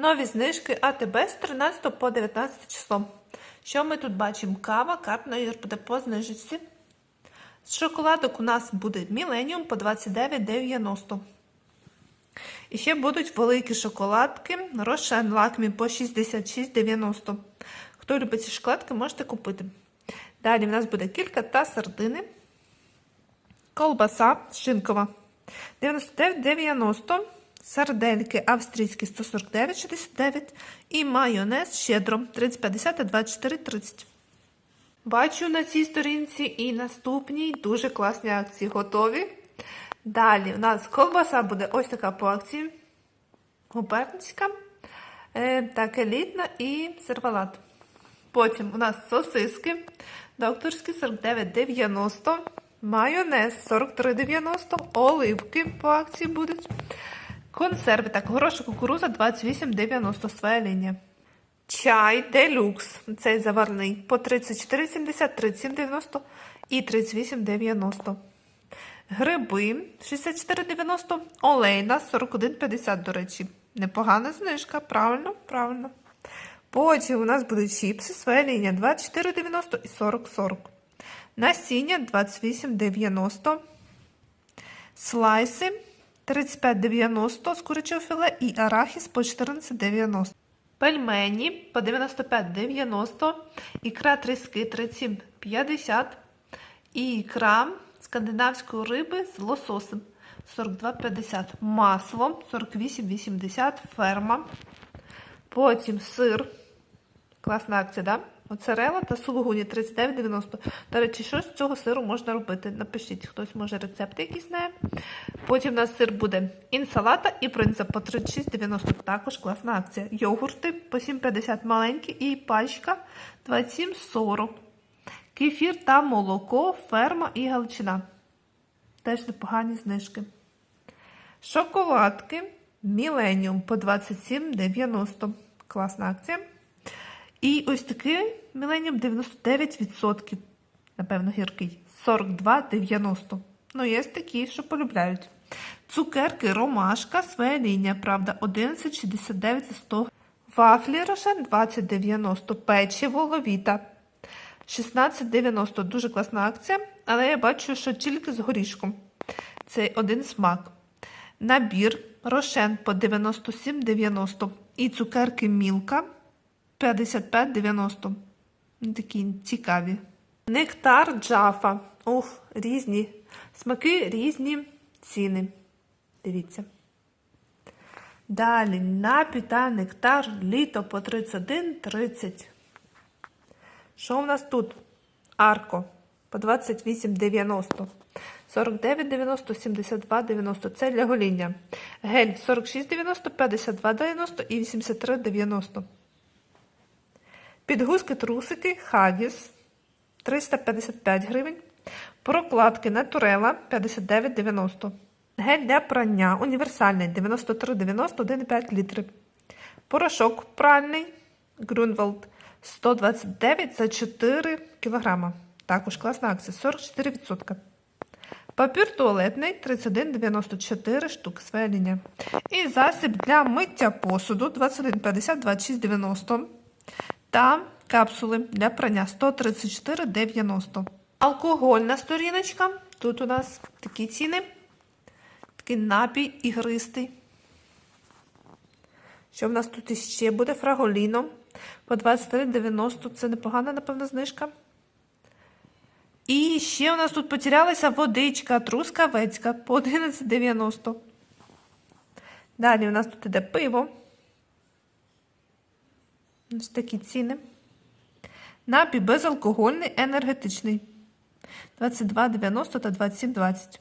Нові знижки АТБ з 13 по 19 число. Що ми тут бачимо? Кава, картна буде по знижці. З шоколадок у нас буде Міленіум по 29,90. І ще будуть великі шоколадки Рошен Лакмі по 66,90. Хто любить ці шоколадки, можете купити. Далі в нас буде кілька та сардини. Колбаса шинкова 99,90. Сардельки австрійські 149,69 і майонез щедро 30,50, 24,30. Бачу на цій сторінці і наступній дуже класні акції готові. Далі у нас колбаса буде ось така по акції. Губернська, е, так, елітна і сервалат. Потім у нас сосиски, докторські 49,90, майонез 43,90, оливки по акції будуть. Консерви, так, горошок кукуруза 28,90 своя лінія. Чай делюкс, цей заварний, по 34,70, 37,90 і 38,90. Гриби 64,90, олейна 41,50, до речі. Непогана знижка, правильно, правильно. Потім у нас будуть чіпси, своя лінія 24,90 і 40,40. Насіння 28,90. Слайси 35,90 з курячого філе і арахіс по 14,90. Пельмені по 95,90. Ікра тріски 37,50. І ікра скандинавської риби з лососем 42,50. Масло 48,80. Ферма. Потім сир. Класна акція, да? Моцарела та сулугуні 39,90. До речі, що з цього сиру можна робити? Напишіть, хтось може рецепти якісь знає. Потім у нас сир буде інсалата і принца по 36,90. Також класна акція. Йогурти по 7,50 маленькі і пачка 27,40. Кефір та молоко, ферма і галичина. Теж непогані знижки. Шоколадки Міленіум по 27,90. Класна акція. І ось такий Міленіум 99%. Напевно, гіркий. 42,90. Ну, є такі, що полюбляють. Цукерки Ромашка, своя лінія, правда, 11,69 за 100. Вафлі Рошен 20,90. Печиво Ловіта 16,90. Дуже класна акція, але я бачу, що тільки з горішком. Це один смак. Набір Рошен по 97,90. І цукерки Мілка 55,90. Такі цікаві. Нектар Джафа. Уф, різні. Смаки різні ціни. Дивіться. Далі напій та нектар літо по 31,30. Що у нас тут? Арко по 28,90. 49,90, 72,90. Це для гоління. Гель 46,90, 52,90 і 83,90. Підгузки трусики Хагіс 355 гривень. Прокладки Натурела 59,90. Гель для прання універсальний 93,90 1,5 літри. Порошок пральний Grunwald 129 за 4 кг. Також класна акція 44%. Папір туалетний 31,94 штук своя лінія. І засіб для миття посуду 21,50 26,90. Та капсули для прання 134,90. Алкогольна сторіночка. Тут у нас такі ціни. Такий напій ігристий. Що в нас тут іще буде? Фраголіно. По 23,90. Це непогана, напевно, знижка. І ще у нас тут потерялася водичка трускавецька по 11,90. Далі у нас тут іде пиво. Ось такі ціни. Напій безалкогольний, енергетичний. 22,90 та 27,20.